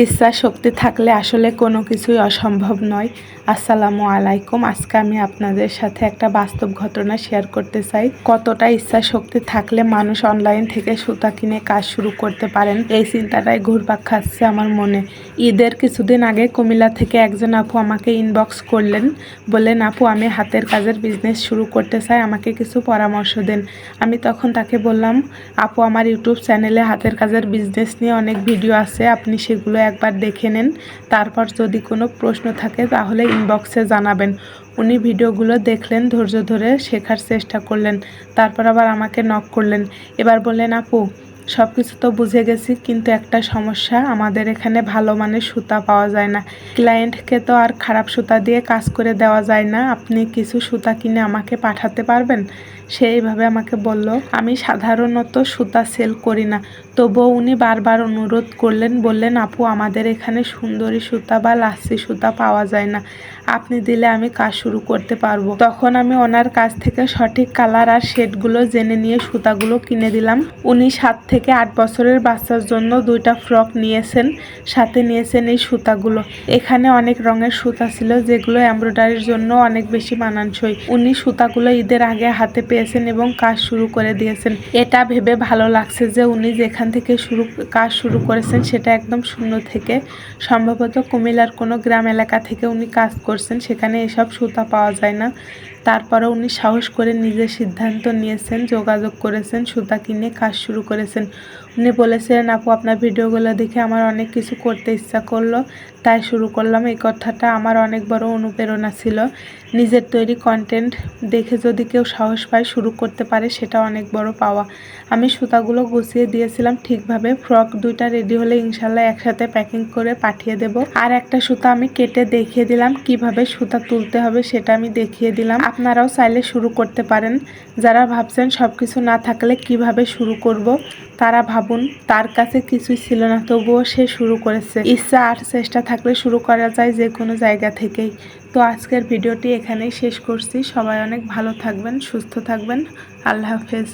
ইচ্ছা শক্তি থাকলে আসলে কোনো কিছুই অসম্ভব নয়। আসসালামু আলাইকুম। আজকে আমি আপনাদের সাথে একটা বাস্তব ঘটনা শেয়ার করতে চাই। কতটা ইচ্ছা শক্তি থাকলে মানুষ অনলাইন থেকে সুতা কিনে কাজ শুরু করতে পারেন? এই চিন্তাটাই ঘুরপাক খাচ্ছে আমার মনে। ঈদের কিছুদিন আগে কুমিল্লা থেকে একজন আপু আমাকে ইনবক্স করলেন। বললেন, আপু, আমি হাতের কাজের বিজনেস শুরু করতে চাই, আমাকে কিছু পরামর্শ দেন। আমি তখন তাকে বললাম, আপু, আমার ইউটিউব চ্যানেলে হাতের কাজের বিজনেস নিয়ে অনেক ভিডিও আছে। আপনি সেগুলো একবার দেখে নেন। তারপর যদি কোনো প্রশ্ন থাকে তাহলে ইনবক্সে জানাবেন। উনি ভিডিওগুলো দেখলেন, ধৈর্য ধরে শেখার চেষ্টা করলেন। তারপর আবার আমাকে নক করলেন। এবার বললেন, আপু সব কিছু তো বুঝে গেছি, কিন্তু একটা সমস্যা। আমাদের এখানে ভালো মানের সুতা পাওয়া যায় না। ক্লায়েন্টকে তো আর খারাপ সুতা দিয়ে কাজ করে দেওয়া যায় না। আপনি কিছু সুতা কিনে আমাকে পাঠাতে পারবেন? সেইভাবে আমাকে বলল, আমি সাধারণত সুতা সেল করি না। তবুও উনি বারবার অনুরোধ করলেন, বললেন, আপু, আমাদের এখানে সুন্দরী সুতা বা লাচ্ছি সুতা পাওয়া যায় না। আপনি দিলে আমি কাজ শুরু করতে পারব। তখন আমি ওনার কাছ থেকে সঠিক কালার আর শেডগুলো জেনে নিয়ে সুতাগুলো কিনে দিলাম। উনি সাত থেকে আট বছরের বাচ্চার জন্য দুইটা ফ্রক নিয়েছেন, সাথে নিয়েছেন এই সুতাগুলো। এখানে অনেক রঙের সুতা ছিল, যেগুলো এমব্রয়ডারির জন্য অনেক বেশি মানানসই। উনি সুতাগুলো ঈদের আগে হাতে পেয়েছেন এবং কাজ শুরু করে দিয়েছেন। এটা ভেবে ভালো লাগছে যে উনি যেখান থেকে শুরু, কাজ শুরু করেছেন সেটা একদম শূন্য থেকে। সম্ভবত কুমিল্লার কোনো গ্রাম এলাকা থেকে উনি কাজ করছেন, সেখানে এসব সুতা পাওয়া যায় না। তারপরে উনি সাহস করে নিজের সিদ্ধান্ত নিয়েছেন, যোগাযোগ করেছেন সুতা কিনে কাজ শুরু করেছেন। উনি বলেছিলেন, আপু, আপনার ভিডিওগুলো দেখে আমার অনেক কিছু করতে ইচ্ছা করল। তাই শুরু করলাম। এই কথাটা আমার অনেক বড় অনুপ্রেরণা ছিল। নিজের তৈরি কন্টেন্ট দেখে যদি কেউ সাহস পায় শুরু করতে পারে, সেটা অনেক বড় পাওয়া। আমি সুতাগুলো গুছিয়ে দিয়েছিলাম ঠিকভাবে। ফ্রক দুইটা রেডি হলে ইনশাল্লাহ একসাথে প্যাকিং করে পাঠিয়ে দেব। আর একটা সুতা আমি কেটে দেখিয়ে দিলাম। কীভাবে সুতা তুলতে হবে সেটা আমি দেখিয়ে দিলাম। আপনারাও চাইলে শুরু করতে পারেন। যারা ভাবছেন সব কিছু না থাকলে কীভাবে শুরু করব, তারা ভাবুন, তার কাছে কিছুই ছিল না, তবুও সে শুরু করেছে। ইচ্ছা আর চেষ্টা থাকলে শুরু করা যায় যে কোনো জায়গা থেকেই। তো আজকের ভিডিওটি এখানেই শেষ করছি। সবাই অনেক ভালো থাকবেন, সুস্থ থাকবেন। আল্লাহ হাফেজ।